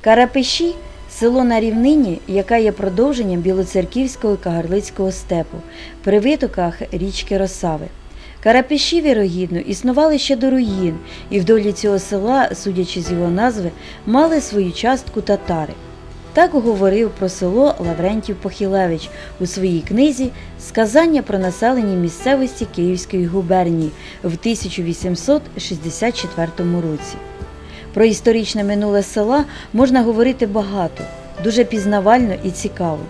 Карапиші село на рівнині, яка є продовженням Білоцерківського і Кагарлицького степу при витоках річки Росави. Карапиші, вірогідно, існували ще до руїн, і в долі цього села, судячи з його назви, мали свою частку татари. Так говорив про село Лаврентів Похилевич у своїй книзі Сказання про населення місцевості Київської губернії в 1864 році. Про історичне минуле села можна говорити багато, дуже пізнавально і цікаво.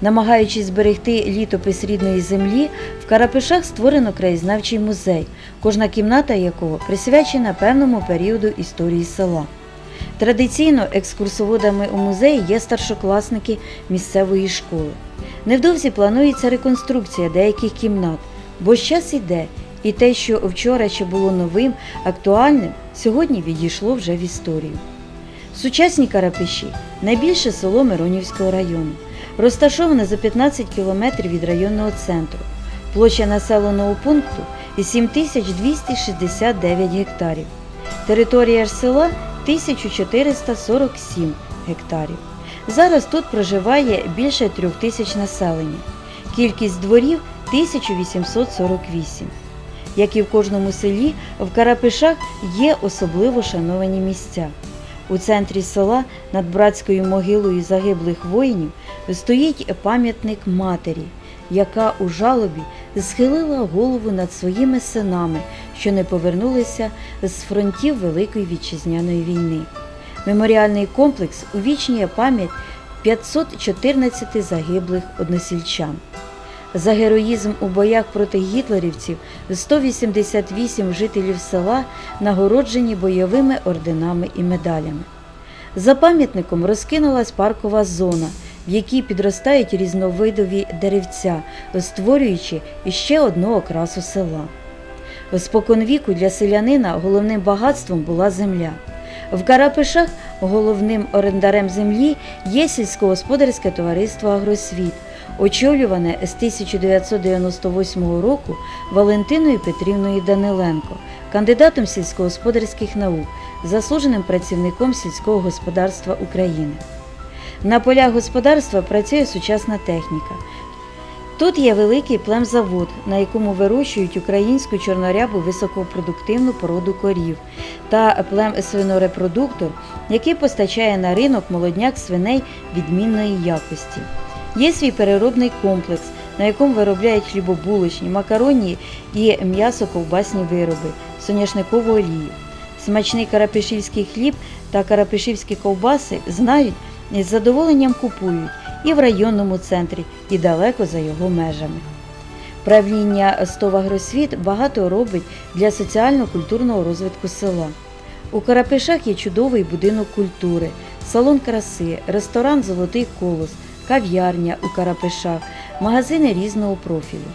Намагаючись зберегти літопис рідної землі, в Карапишах створено краєзнавчий музей, кожна кімната якого присвячена певному періоду історії села. Традиційно екскурсоводами у музеї є старшокласники місцевої школи. Невдовзі планується реконструкція деяких кімнат, бо час іде, і те, що вчора ще було новим, актуальним, сьогодні відійшло вже в історію. Сучасні Карапиші найбільше село Миронівського району, розташоване за 15 кілометрів від районного центру. Площа населеного пункту 7269 гектарів. Територія ж села 1447 гектарів. Зараз тут проживає більше трьох тисяч населення. Кількість дворів 1848. Як і в кожному селі, в Карапишах є особливо шановані місця. У центрі села над братською могилою загиблих воїнів стоїть пам'ятник матері, яка у жалобі схилила голову над своїми синами, що не повернулися з фронтів Великої вітчизняної війни. Меморіальний комплекс увічнює пам'ять 514 загиблих односільчан. За героїзм у боях проти гітлерівців 188 жителів села нагороджені бойовими орденами і медалями. За пам'ятником розкинулась паркова зона, в якій підростають різновидові деревця, створюючи іще одну окрасу села. Споконвіку для селянина головним багатством була земля. В Карапишах головним орендарем землі є сільськогосподарське товариство Агросвіт, очолюване з 1998 року Валентиною Петрівною Даниленко, кандидатом сільськогосподарських наук, заслуженим працівником сільського господарства України. На полях господарства працює сучасна техніка. Тут є великий племзавод, на якому вирощують українську чорнорябу високопродуктивну породу корів, та плем-свинорепродуктор, який постачає на ринок молодняк свиней відмінної якості. Є свій переробний комплекс, на якому виробляють хлібобулочні, макаронні і м'ясо-ковбасні вироби, соняшникову олію. Смачний карапишівський хліб та карапишівські ковбаси знають і з задоволенням купують і в районному центрі, і далеко за його межами. Правління «Стовагросвіт» багато робить для соціально-культурного розвитку села. У Карапишах є чудовий будинок культури, салон краси, ресторан Золотий колос, кав'ярня у Карапишах, магазини різного профілю.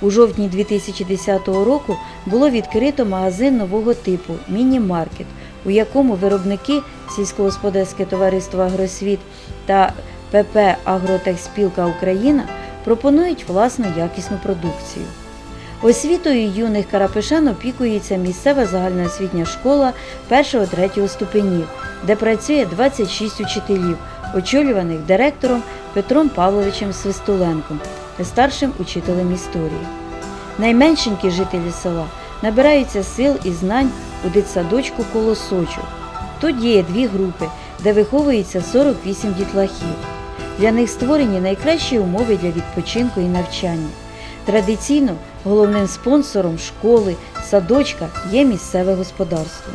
У жовтні 2010 року було відкрито магазин нового типу Міні-маркет, у якому виробники сільськогосподарське товариство Агросвіт та ПП Агротехспілка Україна пропонують власну якісну продукцію. Освітою юних карапишан опікується місцева загальноосвітня школа 1-3 ступенів, де працює 26 учителів, очолюваних директором Петром Павловичем Свистуленком, та старшим учителем історії. Найменшенькі жителі села набираються сил і знань у дитсадочку колосочок. Тут діє дві групи, де виховується 48 дітлахів. Для них створені найкращі умови для відпочинку і навчання. Традиційно головним спонсором школи, садочка є місцеве господарство.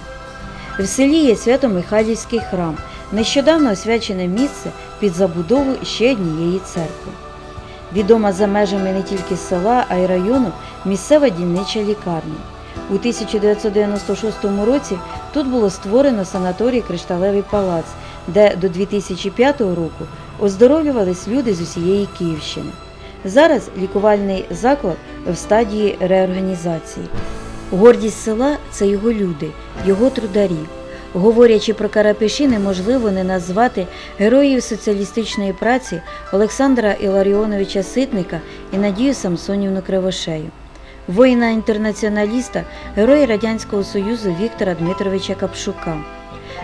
В селі є Свято-Михайлівський храм, нещодавно освячене місце під забудову ще однієї церкви. Відома за межами не тільки села, а й району місцева дільнича лікарня. У 1996 році тут було створено санаторій Кришталевий палац, де до 2005 року оздоровлювались люди з усієї Київщини. Зараз лікувальний заклад в стадії реорганізації. Гордість села це його люди, його трударі. Говорячи про Карапиші, неможливо не назвати героїв соціалістичної праці Олександра Іларіоновича Ситника і Надію Самсонівну Кривошею, воїна-інтернаціоналіста, героя Радянського Союзу Віктора Дмитровича Капшука.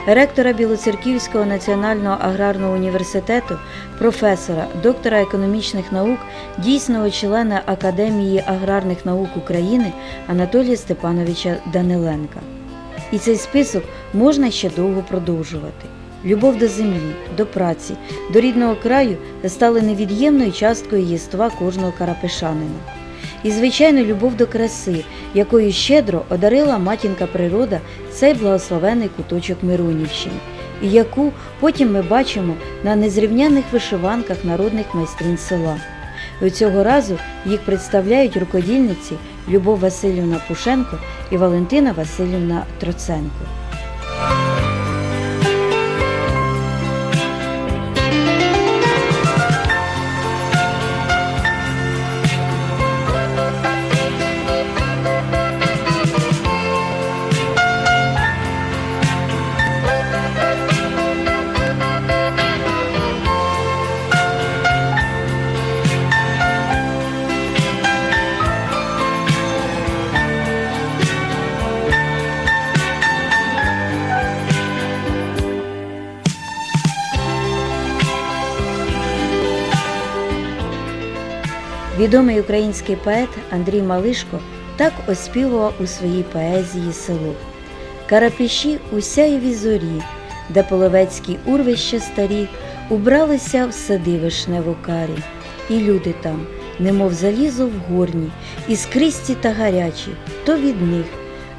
ректора Білоцерківського національного аграрного університету, професора, доктора економічних наук, дійсного члена Академії аграрних наук України Анатолія Степановича Даниленка. І цей список можна ще довго продовжувати. Любов до землі, до праці, до рідного краю стали невід'ємною часткою єства кожного карапешанина. І, звичайно, любов до краси, якою щедро одарила матінка природа цей благословений куточок Миронівщини, і яку потім ми бачимо на незрівняних вишиванках народних майстрин села. І цього разу їх представляють рукодільниці Любов Васильівна Пушенко і Валентина Васильівна Троценко. Відомий український поет Андрій Малишко так оспівував у своїй поезії село. Карапіші у сяєві зорі, де половецькі урвища старі, убралися в сади вишнево-карі, і люди там, немов залізо в горні, іскристі та гарячі, то від них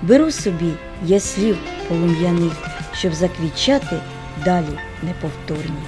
беру собі я слів полум'яних, щоб заквітчати далі неповторні.